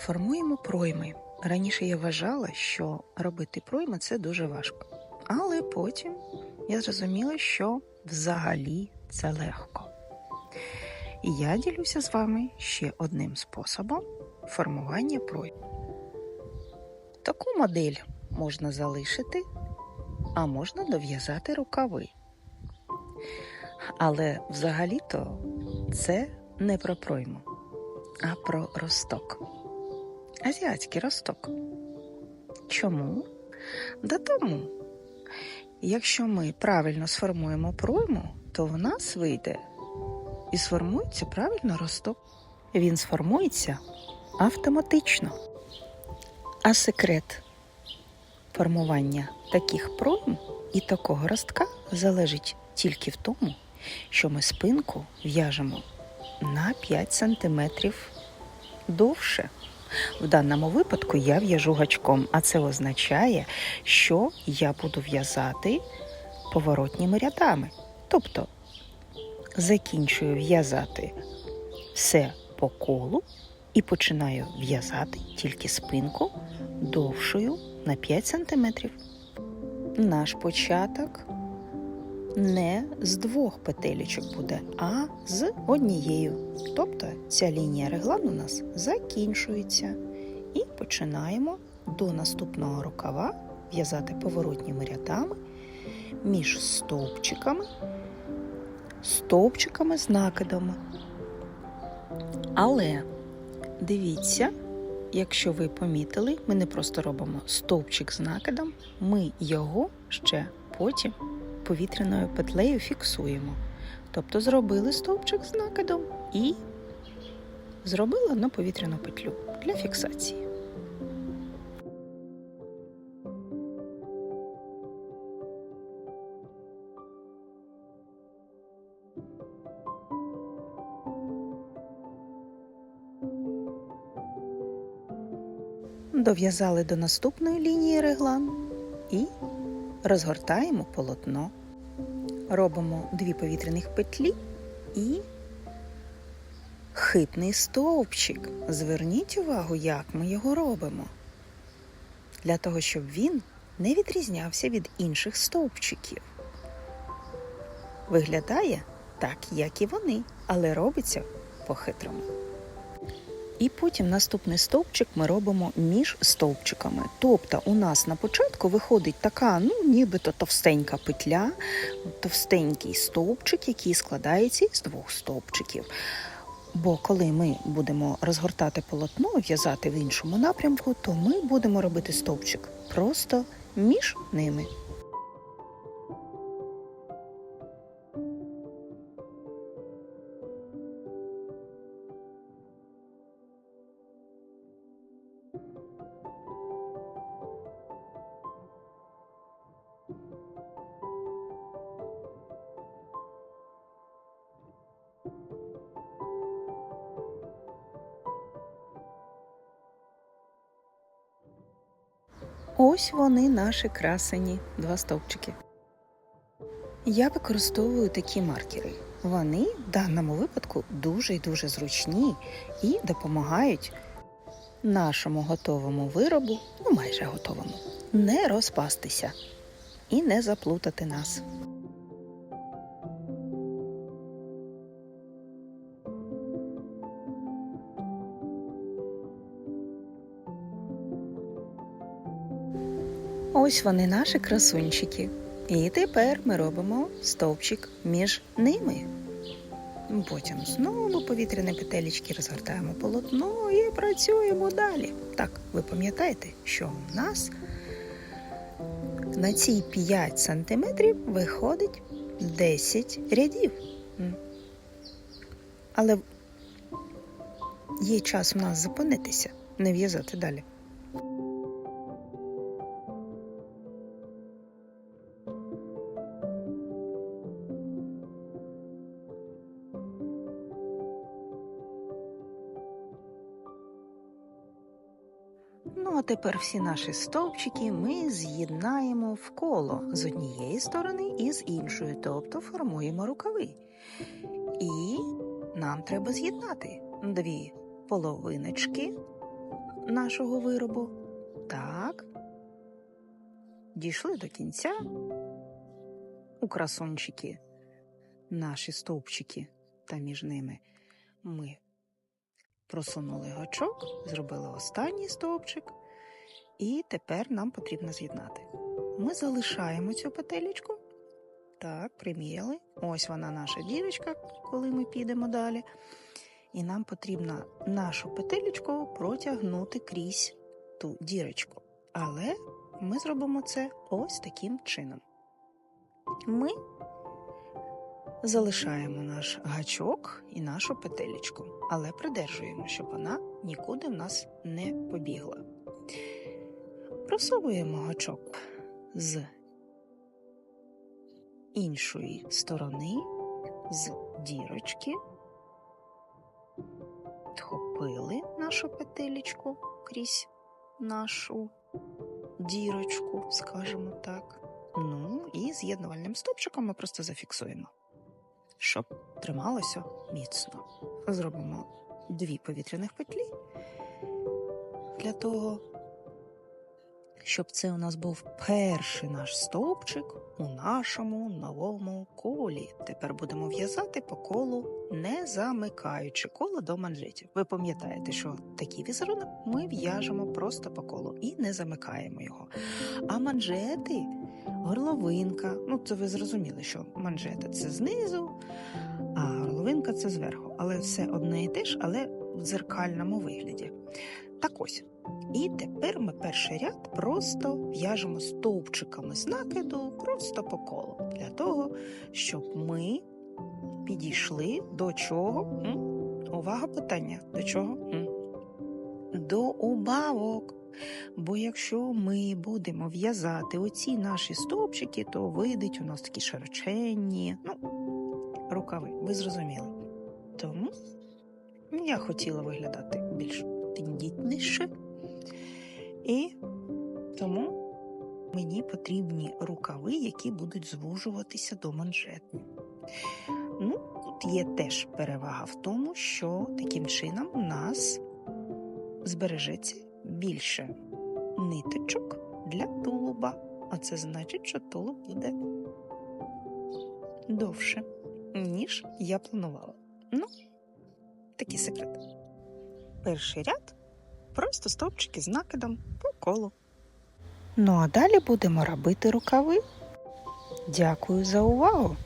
Формуємо пройми. Раніше я вважала, що робити пройми це дуже важко. Але потім я зрозуміла, що взагалі це легко. І я ділюся з вами ще одним способом формування пройм. Таку модель можна залишити, а можна дов'язати рукави. Але взагалі-то це не про пройму, а про росток. Азіатський росток. Чому? Да тому, якщо ми правильно сформуємо пройму, то в нас вийде і сформується правильно росток. Він сформується автоматично. А секрет формування таких пройм і такого ростка залежить тільки в тому, що ми спинку в'яжемо на 5 см довше. В даному випадку я в'яжу гачком, а це означає, що я буду в'язати поворотніми рядами. Тобто закінчую в'язати все по колу і починаю в'язати тільки спинку довшою на 5 см. Наш початок не з двох петелечок буде, а з однією. Тобто ця лінія реглану у нас закінчується. І починаємо до наступного рукава в'язати поворотніми рядами між стовпчиками, стовпчиками з накидами. Але дивіться, якщо ви помітили, ми не просто робимо стовпчик з накидом, ми його ще потім повітряною петлею фіксуємо. Тобто зробили стовпчик з накидом і зробили одну повітряну петлю для фіксації. Дов'язали до наступної лінії реглан і розгортаємо полотно. Робимо дві повітряних петлі і хитний стовпчик. Зверніть увагу, як ми його робимо. Для того, щоб він не відрізнявся від інших стовпчиків. Виглядає так, як і вони, але робиться по-хитрому. І потім наступний стовпчик ми робимо між стовпчиками. Тобто у нас на початку виходить така, ну нібито товстенька петля, товстенький стовпчик, який складається із двох стовпчиків. Бо коли ми будемо розгортати полотно, в'язати в іншому напрямку, то ми будемо робити стовпчик просто між ними. Ось вони наші красені два стовпчики. Я використовую такі маркери. Вони в даному випадку дуже і дуже зручні і допомагають нашому готовому виробу, ну майже готовому, не розпастися і не заплутати нас. Ось вони наші красунчики. І тепер ми робимо стовпчик між ними. Потім знову повітряні петелечки розгортаємо полотно і працюємо далі. Так, ви пам'ятаєте, що в нас на ці 5 сантиметрів виходить 10 рядів. Але є час у нас зупинитися, не в'язати далі. Ну, а тепер всі наші стовпчики ми з'єднаємо в коло з однієї сторони і з іншої, тобто формуємо рукави. І нам треба з'єднати дві половиночки нашого виробу. Так. Дійшли до кінця. У красончики наші стовпчики та між ними ми просунули гачок, зробили останній стовпчик, і тепер нам потрібно з'єднати. Ми залишаємо цю петелечку. Так, приміряли. Ось вона наша дірочка, коли ми підемо далі. І нам потрібно нашу петелечку протягнути крізь ту дірочку. Але ми зробимо це ось таким чином. Ми залишаємо наш гачок і нашу петелечку, але придержуємо, щоб вона нікуди в нас не побігла. Просовуємо гачок з іншої сторони, з дірочки, вхопили нашу петелечку крізь нашу дірочку, скажімо так. Ну і з'єднувальним стопчиком ми просто зафіксуємо, щоб трималося міцно. Зробимо дві повітряних петлі для того, щоб це у нас був перший наш стовпчик у нашому новому колі. Тепер будемо в'язати по колу, не замикаючи коло до манжетів. Ви пам'ятаєте, що такий візерунок ми в'яжемо просто по колу і не замикаємо його. А манжети, горловинка, ну це ви зрозуміли, що манжети це знизу, а горловинка це зверху. Але все одне і те ж, але в дзеркальному вигляді. Так ось. І тепер ми перший ряд просто в'яжемо стовпчиками з накиду просто по колу, для того, щоб ми підійшли до чого? Увага питання. До чого? До убавок. Бо якщо ми будемо в'язати оці наші стовпчики, то вийдуть у нас такі широченні, ну, рукави, ви зрозуміли. Тому я хотіла виглядати більш тендітніше. І тому мені потрібні рукави, які будуть звужуватися до манжету. Ну, тут є теж перевага в тому, що таким чином у нас збережеться більше ниточок для тулуба. А це значить, що тулуб буде довше, ніж я планувала. Ну, такий секрет. Перший ряд просто стовпчики з накидом по колу. Ну а далі будемо робити рукави. Дякую за увагу!